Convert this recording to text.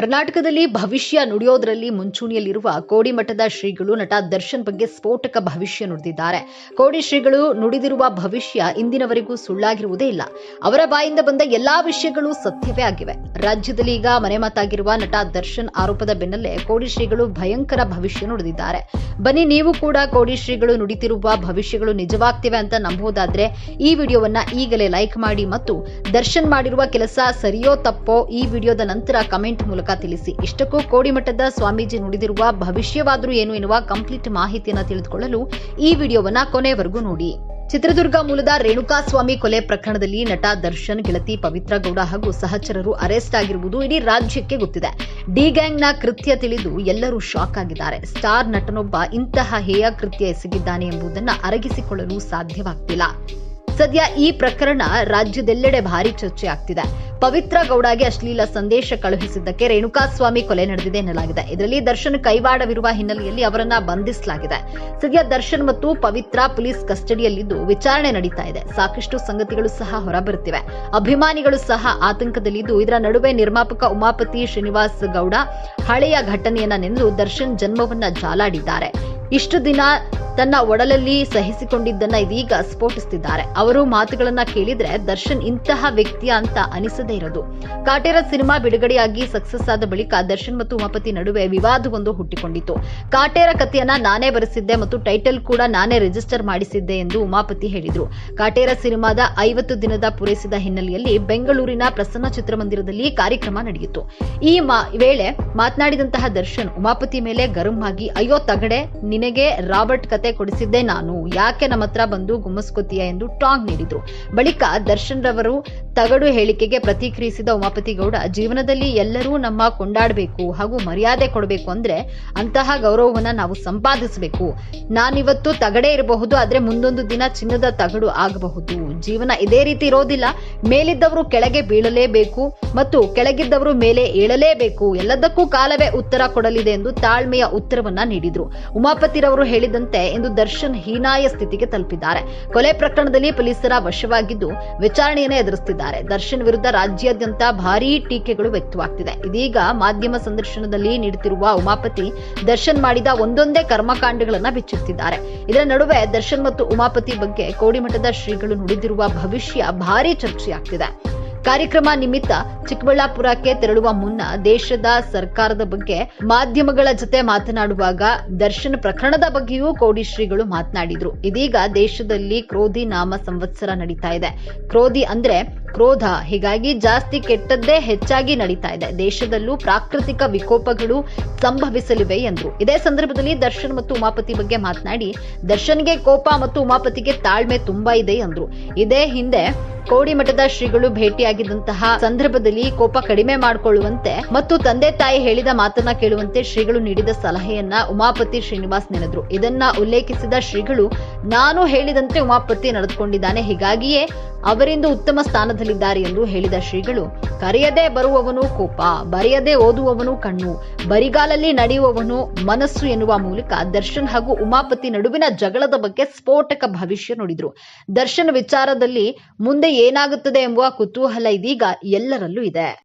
ಕರ್ನಾಟಕದಲ್ಲಿ ಭವಿಷ್ಯ ನುಡಿಯೋದ್ರಲ್ಲಿ ಮುಂಚೂಣಿಯಲ್ಲಿರುವ ಕೋಡಿಮಠದ ಶ್ರೀಗಳು ನಟ ದರ್ಶನ್ ಬಗ್ಗೆ ಸ್ಫೋಟಕ ಭವಿಷ್ಯ ನುಡಿದಿದ್ದಾರೆ. ಕೋಡಿ ಶ್ರೀಗಳು ನುಡಿದಿರುವ ಭವಿಷ್ಯ ಇಂದಿನವರೆಗೂ ಸುಳ್ಳಾಗಿರುವುದೇ ಇಲ್ಲ. ಅವರ ಬಾಯಿಂದ ಬಂದ ಎಲ್ಲಾ ವಿಷಯಗಳು ಸತ್ಯವೇ ಆಗಿವೆ. ರಾಜ್ಯದಲ್ಲಿ ಈಗ ಮನೆಮಾತಾಗಿರುವ ನಟ ದರ್ಶನ್ ಆರೋಪದ ಬೆನ್ನಲ್ಲೇ ಕೋಡಿ ಶ್ರೀಗಳು ಭಯಂಕರ ಭವಿಷ್ಯ ನುಡಿದಿದ್ದಾರೆ. ಬನ್ನಿ ನೀವು ಕೂಡ ಕೋಡಿ ಶ್ರೀಗಳು ನುಡಿತಿರುವ ಭವಿಷ್ಯಗಳು ನಿಜವಾಗ್ತಿವೆ ಅಂತ ನಂಬೋದಾದ್ರೆ ಈ ವಿಡಿಯೋವನ್ನ ಈಗಲೇ ಲೈಕ್ ಮಾಡಿ ಮತ್ತು ದರ್ಶನ್ ಮಾಡಿರುವ ಕೆಲಸ ಸರಿಯೋ ತಪ್ಪೋ ಈ ವಿಡಿಯೋದ ನಂತರ ಕಮೆಂಟ್ ಮೂಲಕ ತಿಳಿಸಿ. ಇಷ್ಟಕ್ಕೂ ಕೋಡಿಮಠದ ಸ್ವಾಮೀಜಿ ನುಡಿದಿರುವ ಭವಿಷ್ಯವಾದರೂ ಏನು ಎನ್ನುವ ಕಂಪ್ಲೀಟ್ ಮಾಹಿತಿಯನ್ನು ತಿಳಿದುಕೊಳ್ಳಲು ಈ ವಿಡಿಯೋವನ್ನ ಕೊನೆವರೆಗೂ ನೋಡಿ. ಚಿತ್ರದುರ್ಗ ಮೂಲದ ರೇಣುಕಾಸ್ವಾಮಿ ಕೊಲೆ ಪ್ರಕರಣದಲ್ಲಿ ನಟ ದರ್ಶನ್, ಗೆಳತಿ ಪವಿತ್ರ ಗೌಡ ಹಾಗೂ ಸಹಚರರು ಅರೆಸ್ಟ್ ಆಗಿರುವುದು ಇಡೀ ರಾಜ್ಯಕ್ಕೆ ಗೊತ್ತಿದೆ. ಡಿ ಗ್ಯಾಂಗ್ನ ಕೃತ್ಯ ತಿಳಿದು ಎಲ್ಲರೂ ಶಾಕ್ ಆಗಿದ್ದಾರೆ. ಸ್ಟಾರ್ ನಟನೊಬ್ಬ ಇಂತಹ ಹೇಯ ಕೃತ್ಯ ಎಸಗಿದ್ದಾನೆ ಎಂಬುದನ್ನು ಅರಗಿಸಿಕೊಳ್ಳಲು ಸಾಧ್ಯವಾಗ್ತಿಲ್ಲ. ಸದ್ಯ ಈ ಪ್ರಕರಣ ರಾಜ್ಯದೆಲ್ಲೆಡೆ ಭಾರಿ ಚರ್ಚೆ ಆಗ್ತಿದೆ ಪವಿತ್ರ ಗೌಡಗೆ ಅಶ್ಲೀಲ ಸಂದೇಶ ಕಳುಹಿಸಿದ್ದಕ್ಕೆ ರೇಣುಕಾಸ್ವಾಮಿ ಕೊಲೆ ನಡೆದಿದೆ ಎನ್ನಲಾಗಿದೆ. ಇದರಲ್ಲಿ ದರ್ಶನ್ ಕೈವಾಡವಿರುವ ಹಿನ್ನೆಲೆಯಲ್ಲಿ ಅವರನ್ನ ಬಂಧಿಸಲಾಗಿದೆ. ಸದ್ಯ ದರ್ಶನ್ ಮತ್ತು ಪವಿತ್ರ ಪೊಲೀಸ್ ಕಸ್ಟಡಿಯಲ್ಲಿದ್ದು ವಿಚಾರಣೆ ನಡೀತಾ ಇದೆ. ಸಾಕಷ್ಟು ಸಂಗತಿಗಳು ಸಹ ಹೊರಬರುತ್ತಿವೆ. ಅಭಿಮಾನಿಗಳು ಸಹ ಆತಂಕದಲ್ಲಿದ್ದು ಇದರ ನಡುವೆ ನಿರ್ಮಾಪಕ ಉಮಾಪತಿ ಶ್ರೀನಿವಾಸ್ ಗೌಡ ಹಳೆಯ ಘಟನೆಯನ್ನ ನೆನೆದು ದರ್ಶನ್ ಜನ್ಮವನ್ನ ಜಾಲಾಡಿದ್ದಾರೆ. ಇಷ್ಟು ದಿನ ತನ್ನ ಒಡಲಲ್ಲಿ ಸಹಿಸಿಕೊಂಡಿದ್ದನ್ನ ಇದೀಗ ಸ್ಫೋಟಿಸುತ್ತಿದ್ದಾರೆ ಅವರು ಮಾತುಗಳನ್ನ ಕೇಳಿದ್ರೆ ದರ್ಶನ್ ಇಂತಹ ವ್ಯಕ್ತಿಯ ಅಂತ ಅನಿಸದೇ ಇರೋದು. ಕಾಟೇರ ಸಿನಿಮಾ ಬಿಡುಗಡೆಯಾಗಿ ಸಕ್ಸಸ್ ಆದ ಬಳಿಕ ದರ್ಶನ್ ಮತ್ತು ಉಮಾಪತಿ ನಡುವೆ ವಿವಾದವೊಂದು ಹುಟ್ಟಿಕೊಂಡಿತ್ತು. ಕಾಟೇರ ಕಥೆಯನ್ನ ನಾನೇ ಬರೆಸಿದ್ದೆ ಮತ್ತು ಟೈಟಲ್ ಕೂಡ ನಾನೇ ರಿಜಿಸ್ಟರ್ ಮಾಡಿಸಿದ್ದೆ ಎಂದು ಉಮಾಪತಿ ಹೇಳಿದ್ರು. ಕಾಟೇರ ಸಿನಿಮಾದ ಐವತ್ತು ದಿನದ ಪೂರೈಸಿದ ಹಿನ್ನೆಲೆಯಲ್ಲಿ ಬೆಂಗಳೂರಿನ ಪ್ರಸನ್ನ ಚಿತ್ರಮಂದಿರದಲ್ಲಿ ಕಾರ್ಯಕ್ರಮ ನಡೆಯಿತು. ಈ ವೇಳೆ ಮಾತನಾಡಿದಂತಹ ದರ್ಶನ್ ಉಮಾಪತಿ ಮೇಲೆ ಗರಂ ಅಯ್ಯೋ ತಗಡೆ, ನಿನಗೆ ರಾಬರ್ಟ್ ಕತೆ ಕೊಡಿಸಿದ್ದೆ ನಾನು. ಯಾಕೆ ನಮ್ಮ ಹತ್ರ ಬಂದು ಗುಮ್ಮಸ್ಕೊತೀಯ ಎಂದು ಟಾಂಗ್ ನೀಡಿದ್ರು. ಬಳಿಕ ದರ್ಶನ್ ರವರು ತಗಡು ಹೇಳಿಕೆಗೆ ಪ್ರತಿಕ್ರಿಯಿಸಿದ ಉಮಾಪತಿ ಗೌಡ, ಜೀವನದಲ್ಲಿ ಎಲ್ಲರೂ ನಮ್ಮ ಕೊಂಡಾಡಬೇಕು ಹಾಗೂ ಮರ್ಯಾದೆ ಕೊಡಬೇಕು ಅಂದ್ರೆ ಅಂತಹ ಗೌರವವನ್ನ ನಾವು ಸಂಪಾದಿಸಬೇಕು. ನಾನಿವತ್ತು ತಗಡೆ ಇರಬಹುದು, ಆದ್ರೆ ಮುಂದೊಂದು ದಿನ ಚಿನ್ನದ ತಗಡು ಆಗಬಹುದು. ಜೀವನ ಇದೇ ರೀತಿ ಇರೋದಿಲ್ಲ. ಮೇಲಿದ್ದವರು ಕೆಳಗೆ ಬೀಳಲೇಬೇಕು ಮತ್ತು ಕೆಳಗಿದ್ದವರು ಮೇಲೆ ಏಳಲೇಬೇಕು. ಎಲ್ಲದಕ್ಕೂ ಕಾಲವೇ ಉತ್ತರ ಕೊಡಲಿದೆ ಎಂದು ತಾಳ್ಮೆಯ ಉತ್ತರವನ್ನ ನೀಡಿದ್ರು. ಉಮಾಪತಿರವರು ಹೇಳಿದಂತೆ ಇಂದು ದರ್ಶನ್ ಹೀನಾಯ ಸ್ಥಿತಿಗೆ ತಲುಪಿದ್ದಾರೆ. ಕೊಲೆ ಪ್ರಕರಣದಲ್ಲಿ ಪೊಲೀಸರ ವಶವಾಗಿದ್ದು ವಿಚಾರಣೆಯನ್ನು ಎದುರಿಸುತ್ತಿದ್ದಾರೆ ದರ್ಶನ್ ವಿರುದ್ಧ ರಾಜ್ಯಾದ್ಯಂತ ಭಾರೀ ಟೀಕೆಗಳು ವ್ಯಕ್ತವಾಗ್ತಿದೆ. ಇದೀಗ ಮಾಧ್ಯಮ ಸಂದರ್ಶನದಲ್ಲಿ ನೀಡುತ್ತಿರುವ ಉಮಾಪತಿ ದರ್ಶನ್ ಮಾಡಿದ ಒಂದೊಂದೇ ಕರ್ಮಕಾಂಡಗಳನ್ನ ಬಿಚ್ಚುತ್ತಿದ್ದಾರೆ ಇದರ ನಡುವೆ ದರ್ಶನ್ ಮತ್ತು ಉಮಾಪತಿ ಬಗ್ಗೆ ಕೋಡಿಮಠದ ಶ್ರೀಗಳು ನುಡಿದಿರುವ ಭವಿಷ್ಯ ಭಾರೀ ಚರ್ಚೆಯಾಗ್ತಿದೆ. ಕಾರ್ಯಕ್ರಮ ನಿಮಿತ್ತ ಚಿಕ್ಕಬಳ್ಳಾಪುರಕ್ಕೆ ತೆರಳುವ ಮುನ್ನ ದೇಶದ ಸರ್ಕಾರದ ಬಗ್ಗೆ ಮಾಧ್ಯಮಗಳ ಜೊತೆ ಮಾತನಾಡುವಾಗ ದರ್ಶನ್ ಪ್ರಕರಣದ ಬಗ್ಗೆಯೂ ಕೋಡಿ ಶ್ರೀಗಳು ಮಾತನಾಡಿದ್ರು. ಇದೀಗ ದೇಶದಲ್ಲಿ ಕ್ರೋಧಿ ನಾಮ ಸಂವತ್ಸರ ನಡೀತಾ ಇದೆ. ಕ್ರೋಧಿ ಅಂದ್ರೆ ಕ್ರೋಧ, ಹೀಗಾಗಿ ಜಾಸ್ತಿ ಕೆಟ್ಟದ್ದೇ ಹೆಚ್ಚಾಗಿ ನಡೀತಾ ಇದೆ. ದೇಶದಲ್ಲೂ ಪ್ರಾಕೃತಿಕ ವಿಕೋಪಗಳು ಸಂಭವಿಸಲಿವೆ ಎಂದ್ರು. ಇದೇ ಸಂದರ್ಭದಲ್ಲಿ ದರ್ಶನ್ ಮತ್ತು ಉಮಾಪತಿ ಬಗ್ಗೆ ಮಾತನಾಡಿ, ದರ್ಶನ್ಗೆ ಕೋಪ ಮತ್ತು ಉಮಾಪತಿಗೆ ತಾಳ್ಮೆ ತುಂಬಾ ಇದೆ ಎಂದ್ರು. ಇದೇ ಹಿಂದೆ ಕೋಡಿಮಠದ ಶ್ರೀಗಳು ಭೇಟಿಯಾಗಿದ್ದಂತಹ ಸಂದರ್ಭದಲ್ಲಿ ಕೋಪ ಕಡಿಮೆ ಮಾಡಿಕೊಳ್ಳುವಂತೆ ಮತ್ತು ತಂದೆ ತಾಯಿ ಹೇಳಿದ ಮಾತನ್ನ ಕೇಳುವಂತೆ ಶ್ರೀಗಳು ನೀಡಿದ ಸಲಹೆಯನ್ನ ಉಮಾಪತಿ ಶ್ರೀನಿವಾಸ್ ನೆನೆದ್ರು. ಇದನ್ನ ಉಲ್ಲೇಖಿಸಿದ ಶ್ರೀಗಳು ನಾನು ಹೇಳಿದಂತೆ ಉಮಾಪತಿ ನಡೆದುಕೊಂಡಿದ್ದಾನೆ. ಹೀಗಾಗಿಯೇ ಅವರಿಂದ ಉತ್ತಮ ಸ್ಥಾನದಲ್ಲಿದ್ದಾರೆ ಎಂದು ಹೇಳಿದ ಶ್ರೀಗಳು, ಕರೆಯದೆ ಬರುವವನು ಕೋಪ, ಬರೆಯದೆ ಓದುವವನು ಕಣ್ಣು, ಬರಿಗಾಲಲ್ಲಿ ನಡೆಯುವವನು ಮನಸ್ಸು ಎನ್ನುವ ಮೂಲಕ ದರ್ಶನ್ ಹಾಗೂ ಉಮಾಪತಿ ನಡುವಿನ ಜಗಳದ ಬಗ್ಗೆ ಸ್ಫೋಟಕ ಭವಿಷ್ಯ ನುಡಿದ್ರು. ದರ್ಶನ್ ವಿಚಾರದಲ್ಲಿ ಮುಂದೆ ಏನಾಗುತ್ತದೆ ಎಂಬುವ ಕುತೂಹಲ ಇದೀಗ ಎಲ್ಲರಲ್ಲೂ ಇದೆ.